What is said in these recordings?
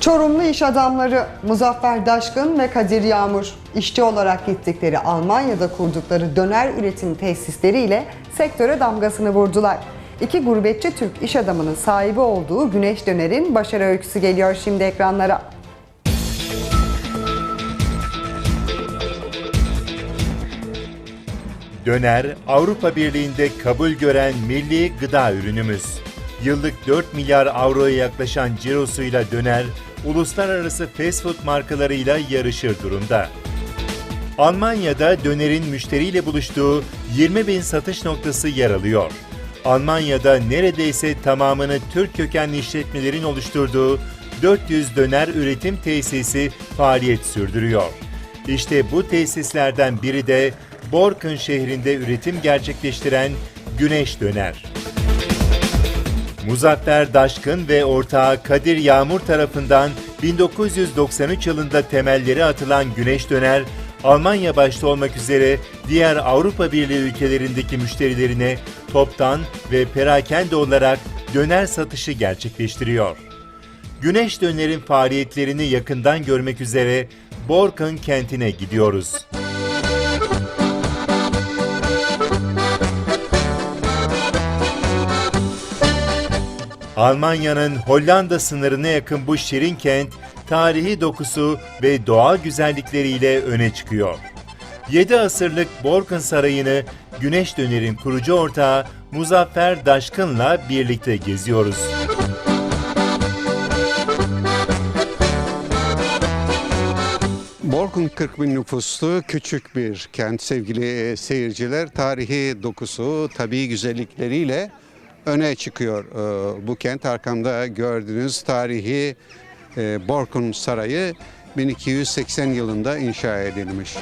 Çorumlu iş adamları Muzaffer Daşkın ve Kadir Yağmur işçi olarak gittikleri Almanya'da kurdukları döner üretim tesisleriyle sektöre damgasını vurdular. İki gurbetçi Türk iş adamının sahibi olduğu Güneş Döner'in başarı öyküsü geliyor şimdi ekranlara. Döner, Avrupa Birliği'nde kabul gören milli gıda ürünümüz. Yıllık 4 milyar avroya yaklaşan cirosuyla döner, uluslararası fast food markalarıyla yarışır durumda. Almanya'da dönerin müşteriyle buluştuğu 20 bin satış noktası yer alıyor. Almanya'da neredeyse tamamını Türk kökenli işletmelerin oluşturduğu 400 döner üretim tesisi faaliyet sürdürüyor. İşte bu tesislerden biri de Borken şehrinde üretim gerçekleştiren Güneş Döner. Muzaffer Daşkın ve ortağı Kadir Yağmur tarafından 1993 yılında temelleri atılan Güneş Döner, Almanya başta olmak üzere diğer Avrupa Birliği ülkelerindeki müşterilerine toptan ve perakende olarak döner satışı gerçekleştiriyor. Güneş Döner'in faaliyetlerini yakından görmek üzere Borken kentine gidiyoruz. Almanya'nın Hollanda sınırına yakın bu şirin kent, tarihi dokusu ve doğal güzellikleriyle öne çıkıyor. 7 asırlık Borken Sarayı'nı Güneş Döner'in kurucu ortağı Muzaffer Daşkın'la birlikte geziyoruz. Borkun 40 bin nüfuslu küçük bir kent sevgili seyirciler. Tarihi dokusu, tabii güzellikleriyle öne çıkıyor e, bu kent. Arkamda gördüğünüz tarihi e, Borkun Sarayı 1280 yılında inşa edilmiş.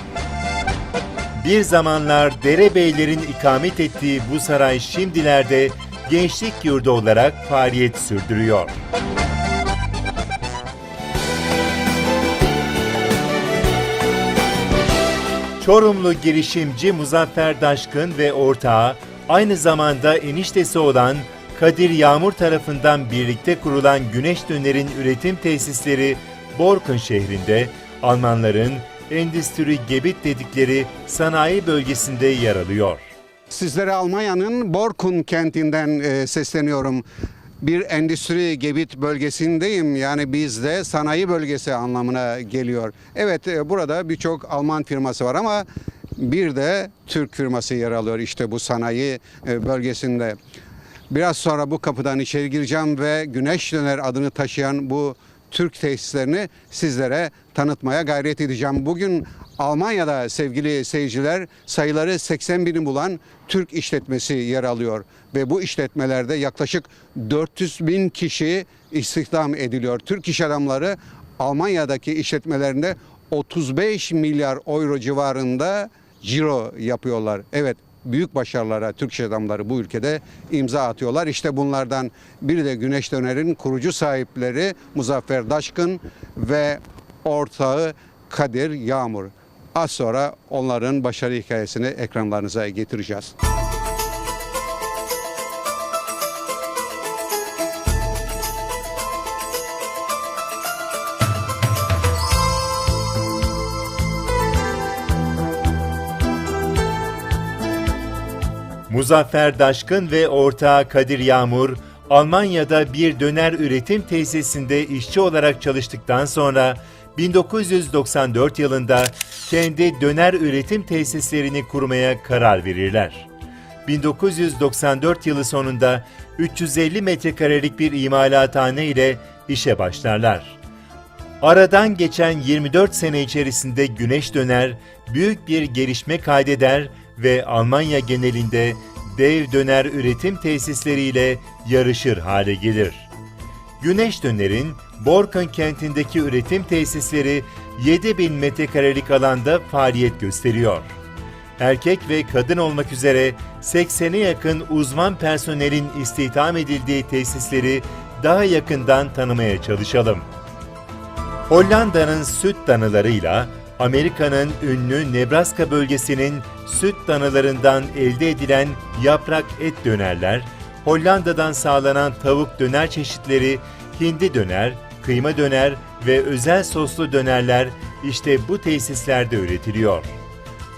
Bir zamanlar derebeylerin ikamet ettiği bu saray şimdilerde gençlik yurdu olarak faaliyet sürdürüyor. Çorumlu girişimci Muzaffer Daşkın ve ortağı aynı zamanda eniştesi olan Kadir Yağmur tarafından birlikte kurulan Güneş Döner'in üretim tesisleri Borken şehrinde Almanların Endüstri Gebit dedikleri sanayi bölgesinde yer alıyor. Sizlere Almanya'nın Borkun kentinden e, sesleniyorum. Bir endüstri gebit bölgesindeyim. Yani bizde sanayi bölgesi anlamına geliyor. Evet e, burada birçok Alman firması var ama bir de Türk firması yer alıyor işte bu sanayi e, bölgesinde. Biraz sonra bu kapıdan içeri gireceğim ve Güneş Döner adını taşıyan bu Türk tesislerini sizlere tanıtmaya gayret edeceğim. Bugün Almanya'da sevgili seyirciler sayıları 80 bini bulan Türk işletmesi yer alıyor. Ve bu işletmelerde yaklaşık 400 bin kişi istihdam ediliyor. Türk iş adamları Almanya'daki işletmelerinde 35 milyar euro civarında ciro yapıyorlar. Evet büyük başarılara Türk iş adamları bu ülkede imza atıyorlar. İşte bunlardan biri de Güneş Döner'in kurucu sahipleri Muzaffer Daşkın ve ortağı Kadir Yağmur. Az sonra onların başarı hikayesini ekranlarınıza getireceğiz. Muzaffer Daşkın ve ortağı Kadir Yağmur, Almanya'da bir döner üretim tesisinde işçi olarak çalıştıktan sonra 1994 yılında kendi döner üretim tesislerini kurmaya karar verirler. 1994 yılı sonunda 350 metrekarelik bir imalathane ile işe başlarlar. Aradan geçen 24 sene içerisinde Güneş Döner büyük bir gelişme kaydeder ve Almanya genelinde dev döner üretim tesisleriyle yarışır hale gelir. Güneş Döner'in Borken kentindeki üretim tesisleri 7000 metrekarelik alanda faaliyet gösteriyor. Erkek ve kadın olmak üzere 80'e yakın uzman personelin istihdam edildiği tesisleri daha yakından tanımaya çalışalım. Hollanda'nın süt danılarıyla Amerika'nın ünlü Nebraska bölgesinin süt danılarından elde edilen yaprak et dönerler, Hollanda'dan sağlanan tavuk döner çeşitleri, hindi döner, Kıyma döner ve özel soslu dönerler işte bu tesislerde üretiliyor.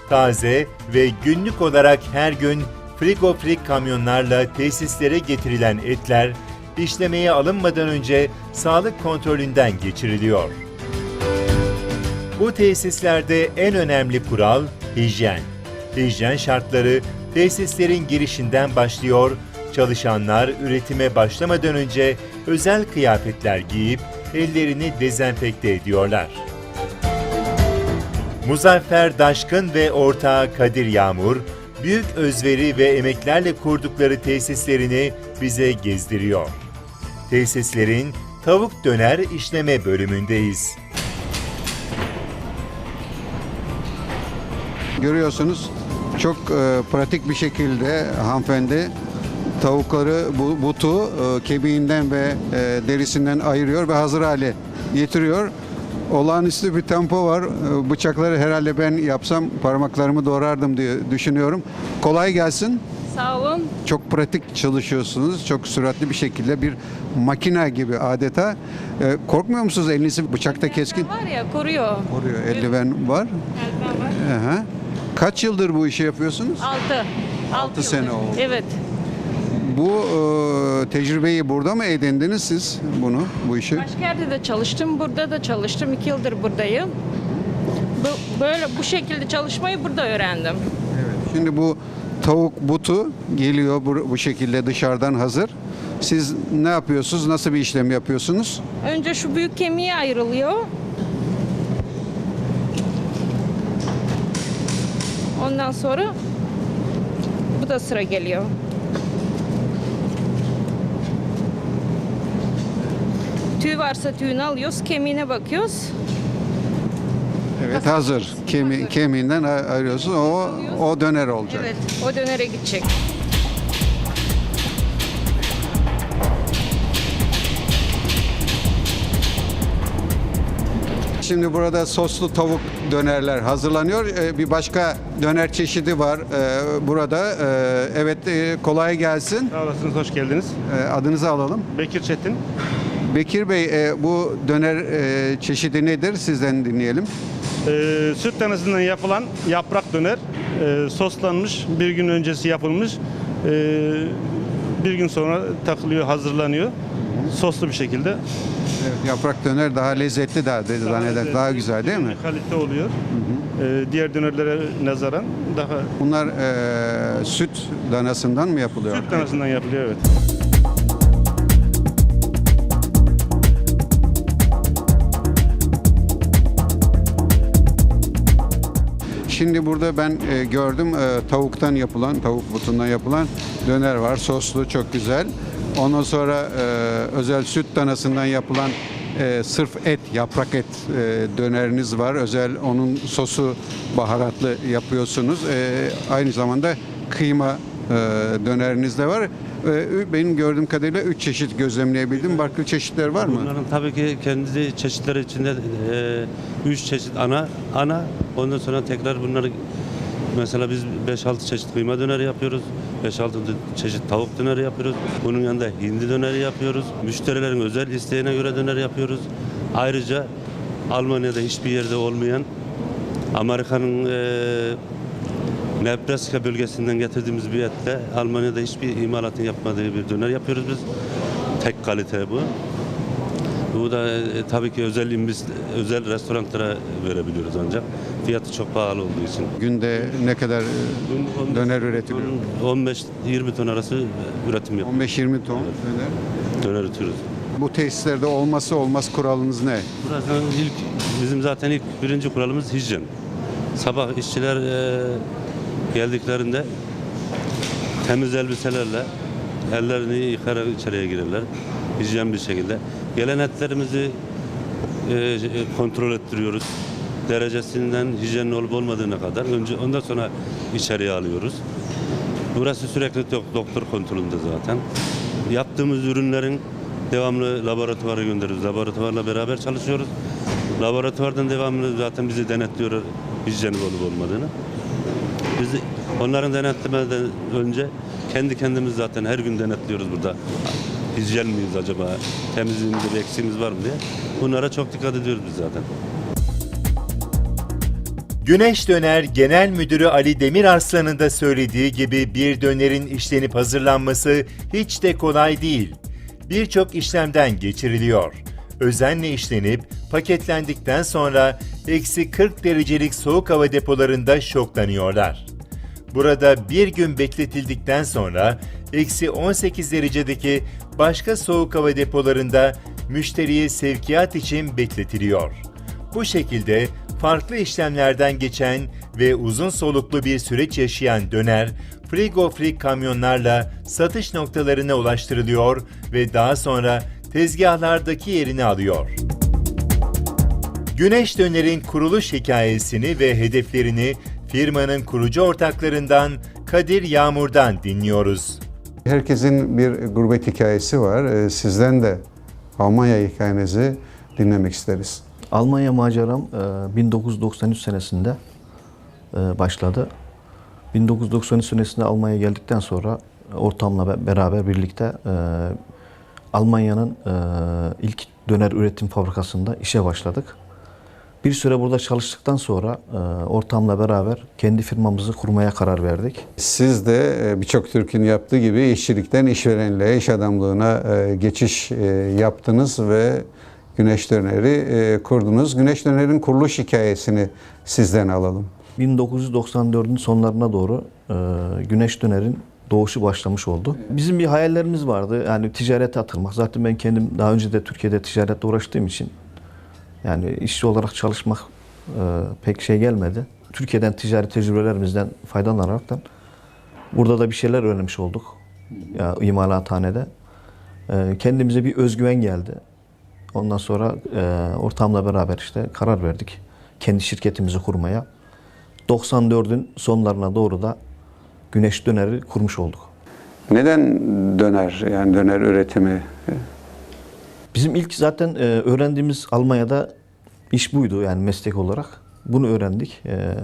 Taze ve günlük olarak her gün frigofrik kamyonlarla tesislere getirilen etler işlemeye alınmadan önce sağlık kontrolünden geçiriliyor. Bu tesislerde en önemli kural hijyen. Hijyen şartları tesislerin girişinden başlıyor, çalışanlar üretime başlamadan önce özel kıyafetler giyip ellerini dezenfekte ediyorlar. Muzaffer Daşkın ve ortağı Kadir Yağmur, büyük özveri ve emeklerle kurdukları tesislerini bize gezdiriyor. Tesislerin tavuk döner işleme bölümündeyiz. Görüyorsunuz çok e, pratik bir şekilde hanımefendi tavukları bu, butu e, kemiğinden ve e, derisinden ayırıyor ve hazır hale getiriyor. Olağanüstü bir tempo var. E, bıçakları herhalde ben yapsam parmaklarımı doğrardım diye düşünüyorum. Kolay gelsin. Sağ olun. Çok pratik çalışıyorsunuz. Çok süratli bir şekilde bir makine gibi adeta. E, korkmuyor musunuz elinizi bıçakta keskin? Var ya koruyor. Koruyor. Eldiven var. Eldiven var. Aha. Kaç yıldır bu işi yapıyorsunuz? Altı. Altı sene yıldır. oldu. Evet. Bu e, tecrübeyi burada mı edindiniz siz bunu, bu işi? Başka yerde de çalıştım. Burada da çalıştım. İki yıldır buradayım. Bu, böyle bu şekilde çalışmayı burada öğrendim. Şimdi bu tavuk butu geliyor bu, bu şekilde dışarıdan hazır. Siz ne yapıyorsunuz? Nasıl bir işlem yapıyorsunuz? Önce şu büyük kemiği ayrılıyor. Ondan sonra bu da sıra geliyor. Tüy varsa tüyünü alıyoruz, kemiğine bakıyoruz. Evet hazır. Kemi, kemiğinden ay- ayırıyorsunuz. O o döner olacak. Evet, o dönere gidecek. Şimdi burada soslu tavuk dönerler hazırlanıyor. Ee, bir başka döner çeşidi var ee, burada. Ee, evet e, kolay gelsin. Sağ olasınız, hoş geldiniz. Adınızı alalım. Bekir Çetin. Bekir Bey e, bu döner e, çeşidi nedir? Sizden dinleyelim. Süt tanesinden yapılan yaprak döner, ee, soslanmış, bir gün öncesi yapılmış, bir gün sonra takılıyor, hazırlanıyor. Soslu bir şekilde. Evet, yaprak döner daha lezzetli daha, dedi zanneder. lezzetli, Daha güzel değil mi? Kalite oluyor. Ee, diğer dönerlere nazaran daha Bunlar e, süt danasından mı yapılıyor? süt tanesinden yapılıyor evet. Şimdi burada ben e, gördüm e, tavuktan yapılan, tavuk butundan yapılan döner var. Soslu çok güzel. Ondan sonra e, özel süt danasından yapılan e, sırf et, yaprak et e, döneriniz var. Özel onun sosu baharatlı yapıyorsunuz. E, aynı zamanda kıyma e, döneriniz de var. E, benim gördüğüm kadarıyla üç çeşit gözlemleyebildim. Farklı çeşitler var mı? Bunların tabii ki kendi çeşitleri içinde e, üç çeşit ana ana ondan sonra tekrar bunları mesela biz 5-6 çeşit kıyma döneri yapıyoruz. 5-6 çeşit tavuk döneri yapıyoruz. Bunun yanında hindi döneri yapıyoruz. Müşterilerin özel isteğine göre döner yapıyoruz. Ayrıca Almanya'da hiçbir yerde olmayan Amerika'nın e, Nebraska bölgesinden getirdiğimiz bir etle Almanya'da hiçbir imalatın yapmadığı bir döner yapıyoruz biz. Tek kalite bu. Bu da e, tabii ki özel imbis, özel restoranlara verebiliyoruz ancak. Fiyatı çok pahalı olduğu için. Günde ne kadar e, döner üretiliyor? 15-20 ton arası üretim yapıyoruz. 15-20 ton döner. Döner üretiyoruz. Bu tesislerde olması olmaz kuralınız ne? Burası ilk, bizim zaten ilk birinci kuralımız hijyen. Sabah işçiler e, geldiklerinde temiz elbiselerle ellerini yıkarak içeriye girerler. Hijyen bir şekilde. Gelen etlerimizi e, kontrol ettiriyoruz. Derecesinden hijyenli olup olmadığına kadar önce ondan sonra içeriye alıyoruz. Burası sürekli dok- doktor kontrolünde zaten. Yaptığımız ürünlerin devamlı laboratuvara gönderiyoruz. Laboratuvarla beraber çalışıyoruz. Laboratuvardan devamlı zaten bizi denetliyor hijyenik olup olmadığını. Biz onların denetlemeden önce kendi kendimiz zaten her gün denetliyoruz burada. Hijyen miyiz acaba? Temizliğimizde bir eksiğimiz var mı diye. Bunlara çok dikkat ediyoruz biz zaten. Güneş Döner Genel Müdürü Ali Demirarslan'ın da söylediği gibi bir dönerin işlenip hazırlanması hiç de kolay değil. Birçok işlemden geçiriliyor. Özenle işlenip paketlendikten sonra eksi 40 derecelik soğuk hava depolarında şoklanıyorlar. Burada bir gün bekletildikten sonra eksi 18 derecedeki başka soğuk hava depolarında müşteriye sevkiyat için bekletiliyor. Bu şekilde farklı işlemlerden geçen ve uzun soluklu bir süreç yaşayan döner, frigofrik kamyonlarla satış noktalarına ulaştırılıyor ve daha sonra tezgahlardaki yerini alıyor. Güneş Döner'in kuruluş hikayesini ve hedeflerini firmanın kurucu ortaklarından Kadir Yağmur'dan dinliyoruz. Herkesin bir gurbet hikayesi var. Ee, Sizden de Almanya hikayenizi dinlemek isteriz. Almanya maceram e, 1993 senesinde e, başladı. 1993 senesinde Almanya'ya geldikten sonra ortamla be- beraber birlikte e, Almanya'nın e, ilk döner üretim fabrikasında işe başladık. Bir süre burada çalıştıktan sonra e, ortamla beraber kendi firmamızı kurmaya karar verdik. Siz de e, birçok Türk'ün yaptığı gibi işçilikten işverenliğe, iş adamlığına e, geçiş yaptınız ve Güneş Döner'i kurdunuz. Güneş Döner'in kuruluş hikayesini sizden alalım. 1994'ün sonlarına doğru Güneş Döner'in doğuşu başlamış oldu. Bizim bir hayallerimiz vardı. Yani ticarete atılmak. Zaten ben kendim daha önce de Türkiye'de ticaretle uğraştığım için yani işçi olarak çalışmak e, pek şey gelmedi. Türkiye'den ticari tecrübelerimizden faydalanaraktan burada da bir şeyler öğrenmiş olduk. Ya imalathanede. E, kendimize bir özgüven geldi. Ondan sonra e, ortamla beraber işte karar verdik. Kendi şirketimizi kurmaya. 94'ün sonlarına doğru da Güneş Döner'i kurmuş olduk. Neden döner, yani döner üretimi? Bizim ilk zaten e, öğrendiğimiz Almanya'da iş buydu yani meslek olarak. Bunu öğrendik. E,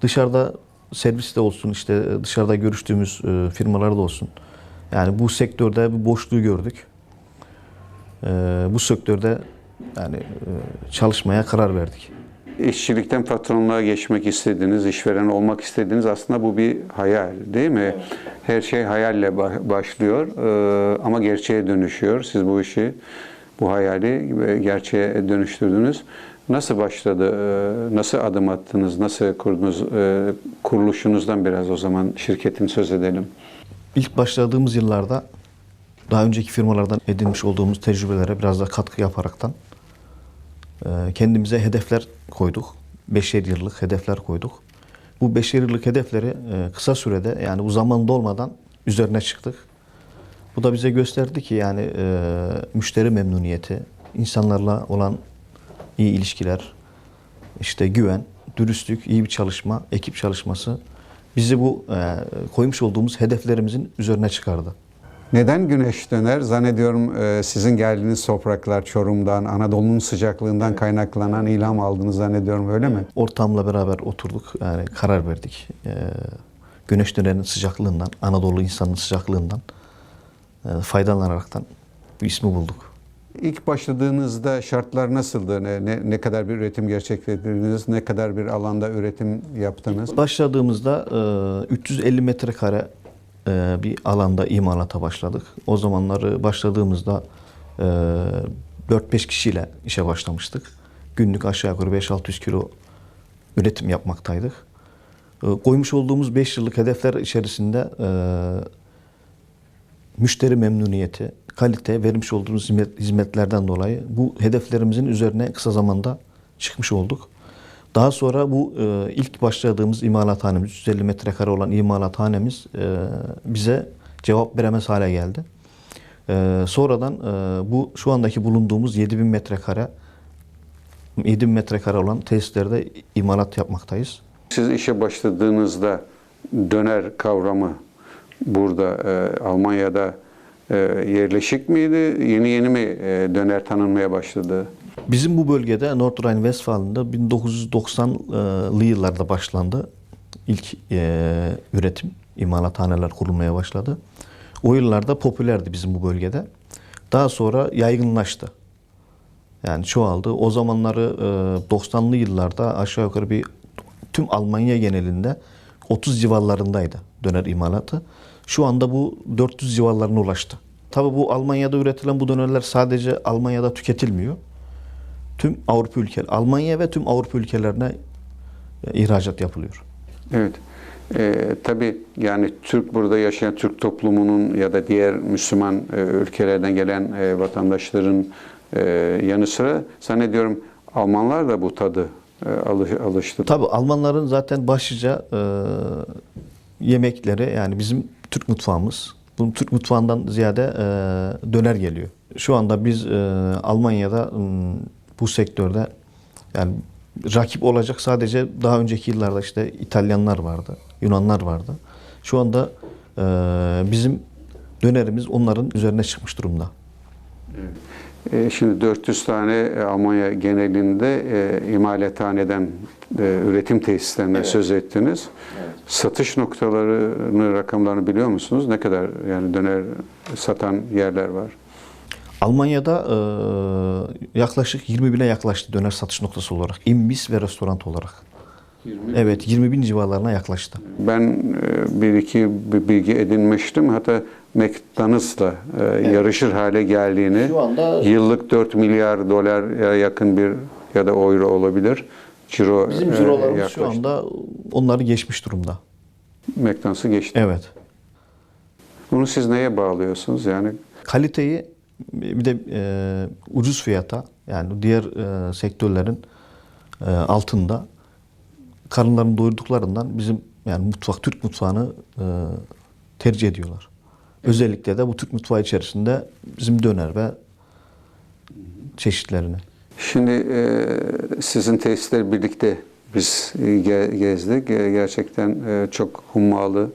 dışarıda serviste olsun işte dışarıda görüştüğümüz e, firmalarda olsun. Yani bu sektörde bir boşluğu gördük. Bu sektörde yani çalışmaya karar verdik. İşçilikten patronluğa geçmek istediğiniz, işveren olmak istediğiniz aslında bu bir hayal değil mi? Her şey hayalle ba- başlıyor e, ama gerçeğe dönüşüyor. Siz bu işi, bu hayali e, gerçeğe dönüştürdünüz. Nasıl başladı, e, nasıl adım attınız, nasıl kurdunuz, kuruluşunuzdan biraz o zaman şirketin söz edelim. İlk başladığımız yıllarda daha önceki firmalardan edinmiş olduğumuz tecrübelere biraz da katkı yaparaktan kendimize hedefler koyduk. Beşer yıllık hedefler koyduk. Bu beşer yıllık hedefleri e, kısa sürede yani bu zaman dolmadan üzerine çıktık. Bu da bize gösterdi ki yani e, müşteri memnuniyeti, insanlarla olan iyi ilişkiler, işte güven, dürüstlük, iyi bir çalışma, ekip çalışması bizi bu e, koymuş olduğumuz hedeflerimizin üzerine çıkardı. Neden güneş döner? Zannediyorum e, sizin geldiğiniz topraklar Çorum'dan, Anadolu'nun sıcaklığından kaynaklanan ilham aldınız zannediyorum öyle mi? Ortamla beraber oturduk, yani karar verdik. E, güneş dönerinin sıcaklığından, Anadolu insanının sıcaklığından e, faydalanaraktan bu ismi bulduk. İlk başladığınızda şartlar nasıldı? Ne, ne, ne kadar bir üretim gerçekleştirdiniz? Ne kadar bir alanda üretim yaptınız? Başladığımızda e, 350 metrekare e, bir alanda imalata başladık. O zamanları başladığımızda e, 4-5 kişiyle işe başlamıştık. Günlük aşağı yukarı 5-600 kilo üretim yapmaktaydık. E, koymuş olduğumuz 5 yıllık hedefler içerisinde e, müşteri memnuniyeti, kalite, vermiş olduğumuz hizmet- hizmetlerden dolayı bu hedeflerimizin üzerine kısa zamanda çıkmış olduk. Daha sonra bu e, ilk başladığımız imalathanemiz, 350 metrekare olan imalathanemiz e, bize cevap veremez hale geldi. E, sonradan e, bu şu andaki bulunduğumuz 7000 metrekare 7000 metrekare olan tesislerde imalat yapmaktayız. Siz işe başladığınızda döner kavramı burada e, Almanya'da e, yerleşik miydi? Yeni yeni mi e, döner tanınmaya başladı? Bizim bu bölgede Nordrhein-Westfalen'da 1990'lı yıllarda başlandı. İlk e, üretim, imalathaneler kurulmaya başladı. O yıllarda popülerdi bizim bu bölgede. Daha sonra yaygınlaştı. Yani çoğaldı. O zamanları e, 90'lı yıllarda aşağı yukarı bir tüm Almanya genelinde 30 civarlarındaydı döner imalatı. Şu anda bu 400 civarlarına ulaştı. Tabii bu Almanya'da üretilen bu dönerler sadece Almanya'da tüketilmiyor. Tüm Avrupa ülkeleri, Almanya ve tüm Avrupa ülkelerine e, ihracat yapılıyor. Evet. Ee, tabii yani Türk burada yaşayan Türk toplumunun ya da diğer Müslüman e, ülkelerden gelen e, vatandaşların e, yanı sıra zannediyorum Almanlar da bu tadı e, alış- alıştı. Tabii Almanların zaten başlıca e, yemekleri yani bizim Türk mutfağımız. Bu Türk mutfağından ziyade e, döner geliyor. Şu anda biz e, Almanya'da m, bu sektörde yani rakip olacak sadece daha önceki yıllarda işte İtalyanlar vardı, Yunanlar vardı. Şu anda e, bizim dönerimiz onların üzerine çıkmış durumda. E, Şimdi 400 tane e, Almanya genelinde e, imalathaneden, e, üretim tesislerinden söz ettiniz. Satış noktalarını, rakamlarını biliyor musunuz? Ne kadar yani döner satan yerler var? Almanya'da e, yaklaşık 20 bine yaklaştı döner satış noktası olarak. İmbis ve restoran olarak. Evet 20 bin civarlarına yaklaştı. Ben bir iki bir bilgi edinmiştim. Hatta McDonald's'la e, yarışır hale geldiğini, Şu anda- yıllık 4 milyar dolara yakın bir ya da euro olabilir. Ciro Bizim cirolarımız şu yaklaştı. anda onları geçmiş durumda. McDonald's'ı geçti. Evet. Bunu siz neye bağlıyorsunuz? Yani Kaliteyi bir de e, ucuz fiyata yani diğer e, sektörlerin e, altında karınlarını doyurduklarından bizim yani mutfak Türk mutfağını e, tercih ediyorlar. Özellikle de bu Türk mutfağı içerisinde bizim döner ve çeşitlerini. Şimdi e, sizin tesisleri birlikte biz e, ge- gezdik. E, gerçekten e, çok hummalı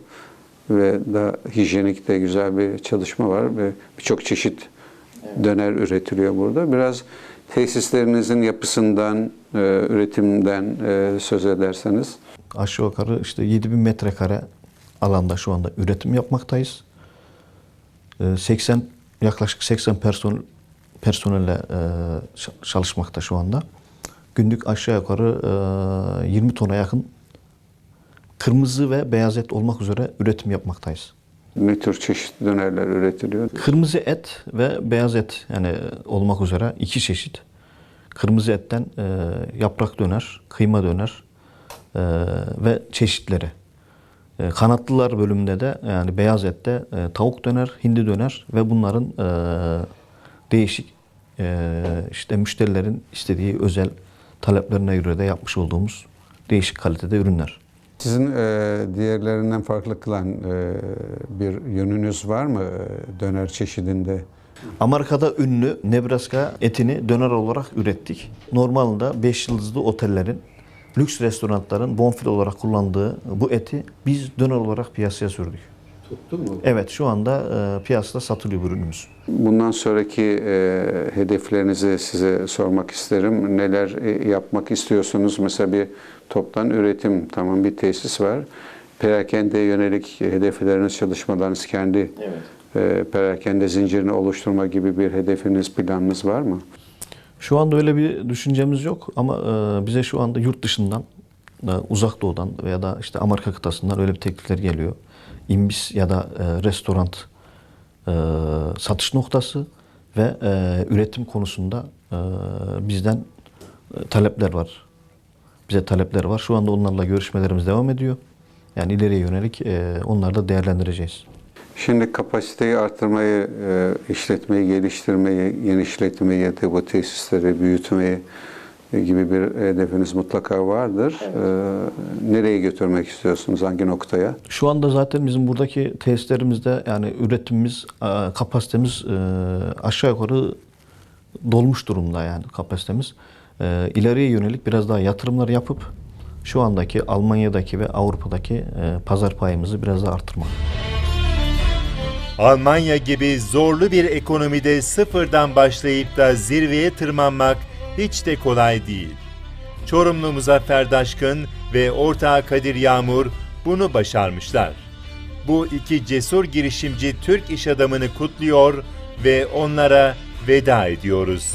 ve da hijyenik de güzel bir çalışma var ve birçok çeşit döner üretiliyor burada. Biraz tesislerinizin yapısından, e, üretimden e, söz ederseniz. Aşağı yukarı işte 7000 metrekare alanda şu anda üretim yapmaktayız. Ee, 80 yaklaşık 80 person personelle e, çalışmakta şu anda. Günlük aşağı yukarı e, 20 tona yakın kırmızı ve beyaz et olmak üzere üretim yapmaktayız. Ne tür çeşitli dönerler üretiliyor? Kırmızı et ve beyaz et yani olmak üzere iki çeşit. Kırmızı etten e, yaprak döner, kıyma döner e, ve çeşitleri. E, kanatlılar bölümünde de yani beyaz ette e, tavuk döner, hindi döner ve bunların e, değişik e, işte müşterilerin istediği özel taleplerine göre de yapmış olduğumuz değişik kalitede ürünler. Sizin e, diğerlerinden farklı kılan e, bir yönünüz var mı e, döner çeşidinde? Amerika'da ünlü Nebraska etini döner olarak ürettik. Normalde 5 yıldızlı otellerin, lüks restoranların bonfile olarak kullandığı bu eti biz döner olarak piyasaya sürdük. Tuttu mu? Evet şu anda e, piyasada satılıyor ürünümüz. Bundan sonraki e, hedeflerinizi size sormak isterim. Neler e, yapmak istiyorsunuz? Mesela bir toptan üretim, tamam bir tesis var. Perakende yönelik hedefleriniz, çalışmalarınız kendi e, perakende zincirini oluşturma gibi bir hedefiniz, planınız var mı? Şu anda öyle bir düşüncemiz yok ama e, bize şu anda yurt dışından, e, uzak doğudan veya da işte Amerika kıtasından öyle bir teklifler geliyor. İmbis ya da e, restoran e, satış noktası ve e, üretim konusunda e, bizden e, talepler var. Bize talepler var. Şu anda onlarla görüşmelerimiz devam ediyor. Yani ileriye yönelik e, onları da değerlendireceğiz. Şimdi kapasiteyi artırmayı, e, işletmeyi geliştirmeyi, genişletmeyi ya da bu tesisleri büyütmeyi gibi bir hedefiniz mutlaka vardır. E, nereye götürmek istiyorsunuz? Hangi noktaya? Şu anda zaten bizim buradaki tesislerimizde yani üretimimiz, e, kapasitemiz e, aşağı yukarı dolmuş durumda yani kapasitemiz. E, İleriye yönelik biraz daha yatırımlar yapıp şu andaki Almanya'daki ve Avrupa'daki pazar payımızı biraz daha artırmak. Almanya gibi zorlu bir ekonomide sıfırdan başlayıp da zirveye tırmanmak hiç de kolay değil. Çorumlu Muzaffer Daşkın ve ortağı Kadir Yağmur bunu başarmışlar. Bu iki cesur girişimci Türk iş adamını kutluyor, ve onlara veda ediyoruz.